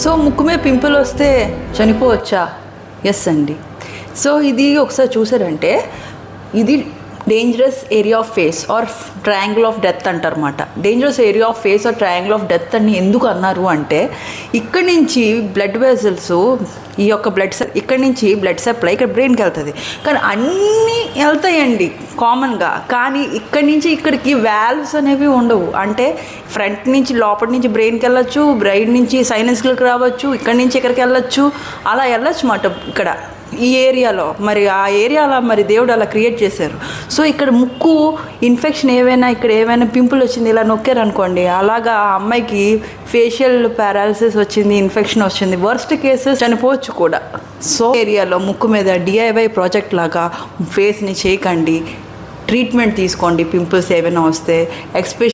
So ముక్కుమే pimple వస్తే చనిపోవచ్చా? Yes అండి. So ఇది ఒకసారి చూసారంటే ఇది dangerous area of face or triangle of death అంటారన్నమాట. Dangerous area of face or triangle of death అని ఎందుకు అన్నారు అంటే ఇక్కడి నుంచి బ్లడ్ వెజల్స్ ఈ యొక్క బ్లడ్ ఇక్కడి నుంచి బ్లడ్ సప్లై ఇక్కడ బ్రెయిన్కి వెళ్తుంది. కానీ అన్నీ వెళ్తాయండి కామన్గా కానీ ఇక్కడి నుంచి ఇక్కడికి వాల్వ్స్ అనేవి ఉండవు. అంటే ఫ్రంట్ నుంచి లోపటి నుంచి బ్రెయిన్కి వెళ్ళొచ్చు బ్రెయిన్ నుంచి సైనస్కి రావచ్చు ఇక్కడి నుంచి ఇక్కడికి వెళ్ళొచ్చు అలా వెళ్ళొచ్చు అన్నమాట ఇక్కడ. ఈ ఏరియాలో మరి ఆ ఏరియాలో మరి దేవుడు అలా క్రియేట్ చేశారు. సో ఇక్కడ ముక్కు ఇన్ఫెక్షన్ ఏవైనా ఇక్కడ ఏమైనా పింపుల్ వచ్చింది ఇలా నొక్కారు అనుకోండి అలాగా ఆ అమ్మాయికి ఫేషియల్ పారాలసిస్ వచ్చింది ఇన్ఫెక్షన్ వచ్చింది వర్స్ట్ కేసెస్ చనిపోవచ్చు కూడా. సో ఏరియాలో ముక్కు మీద డిఐవై ప్రాజెక్ట్ లాగా ఫేస్ని చేయకండి ట్రీట్మెంట్ తీసుకోండి పింపుల్స్ ఏమైనా వస్తే ఎక్స్పెషల్